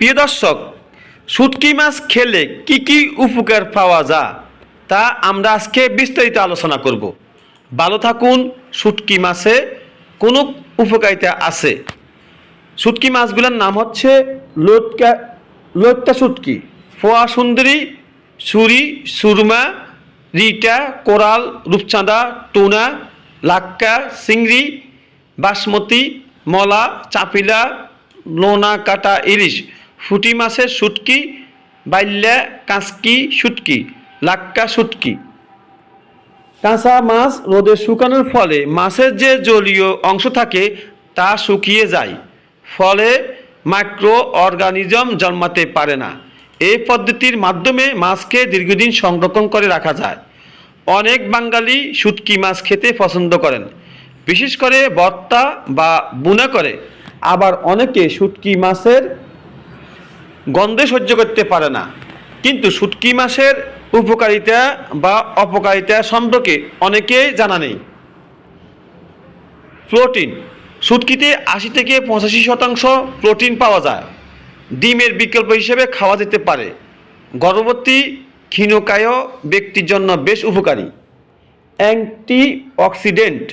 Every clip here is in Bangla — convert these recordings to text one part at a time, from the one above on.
প্রিয় দর্শক, শুটকি মাছ খেলে কি কি উপকার পাওয়া যায় তা আমরা আজকে বিস্তারিত আলোচনা করব। ভালো থাকুন, শুটকি মাছে কোনো উপকারিতা আছে? শুটকি মাছগুলোর নাম হচ্ছে লোটকা লোটকা শুটকি। ফোয়া সুন্দরী সুরি সুরমা, রিটা, কোরাল, রূপচাঁদা, টুনা, লাক্কা, চিংড়ি, বাসমতি, মলা, চাপিলা লোনা কাটা ইলিশ। ফুটি মাছের শুটকি বাইল্যা কাঁচকি শুটকি লাক্কা শুটকি কাঁচা মাছ রোদে শুকানোর ফলে মাছের যে জলীয় অংশ থাকে তা শুকিয়ে যায়, ফলে মাইক্রো অর্গানিজম জন্মাতে পারে না। এই পদ্ধতির মাধ্যমে মাছকে দীর্ঘদিন সংরক্ষণ করে রাখা যায়। অনেক বাঙালি শুটকি মাছ খেতে পছন্দ করেন। বিশেষ করে বর্তা বা বুনা করে। আবার অনেকে শুটকি মাছের গন্ধে সহ্য করতে পারে না। কিন্তু শুটকি মাছের উপকারিতা বা অপকারিতা সম্পর্কে অনেকেই জানা নেই। প্রোটিন, শুটকিতে আশি থেকে পঁচাশি শতাংশ প্রোটিন পাওয়া যায়। ডিমের বিকল্প হিসেবে খাওয়া যেতে পারে। গর্ভবতী ক্ষীণকায় ব্যক্তির জন্য বেশ উপকারী। অ্যান্টি অক্সিডেন্ট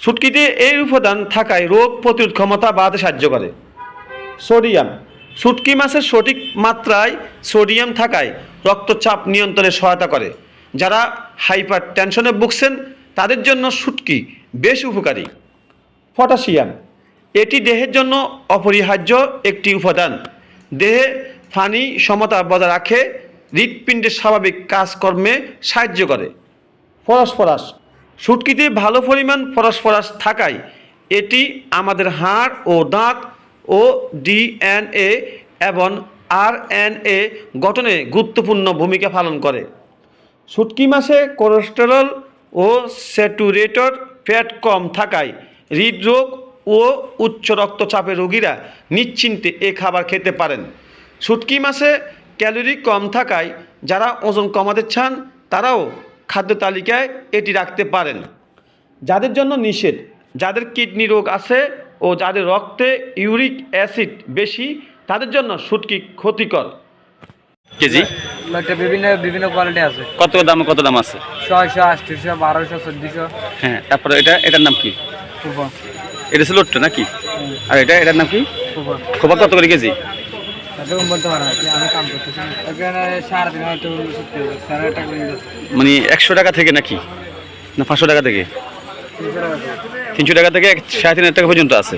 শুটকিতে এই উপাদান থাকায় রোগ প্রতিরোধ ক্ষমতা বাড়াতে সাহায্য করে। সোডিয়াম শুটকি মাছের সঠিক মাত্রায় সোডিয়াম থাকায় রক্তচাপ নিয়ন্ত্রণে সহায়তা করে। যারা হাইপার টেনশনে ভুগছেন, তাদের জন্য শুটকি বেশ উপকারী। পটাশিয়াম, এটি দেহের জন্য অপরিহার্য একটি উপাদান। দেহে ফানি সমতা বজায় রাখে হৃৎপিণ্ডের স্বাভাবিক কাজকর্মে সাহায্য করে। ফরসফরাস শুটকিতে ভালো পরিমাণ ফরসফরাস থাকায় এটি আমাদের হাড় ও দাঁত ও ডিএনএ এবং আরএনএ গঠনে গুরুত্বপূর্ণ ভূমিকা পালন করে। শুটকি মাসে কোলেস্টেরল ও স্যাচুরেটেড ফ্যাট কম থাকায় হৃদরোগ ও উচ্চ রক্তচাপের রোগীরা নিশ্চিন্তে এ খাবার খেতে পারেন। শুটকি মাসে ক্যালোরি কম থাকায় যারা ওজন কমাতে চান, তারাও খাদ্য তালিকায় এটি রাখতে পারেন। যাদের জন্য নিষেধ, যাদের কিডনি রোগ আছে ও যাদের রক্তে ইউরিক অ্যাসিড বেশি তাদের জন্য শুটকি ক্ষতিকর। কেজি? একটা বিভিন্ন বিভিন্ন কোয়ালিটি আছে। কত দাম কত দাম আছে? ছয়শো আটশোশো বারোশো চোদ্দশো। হ্যাঁ তারপরে এটা এটার নাম কি? এটা ছিল লোট্টো নাকি? আর এটা এটার নাম কি? খবর কত করে কেজি? মানে একশো টাকা থেকে নাকি? না পাঁচশো টাকা থেকে? তিনশো টাকা থেকে সাড়ে তিন টাকা পর্যন্ত আছে।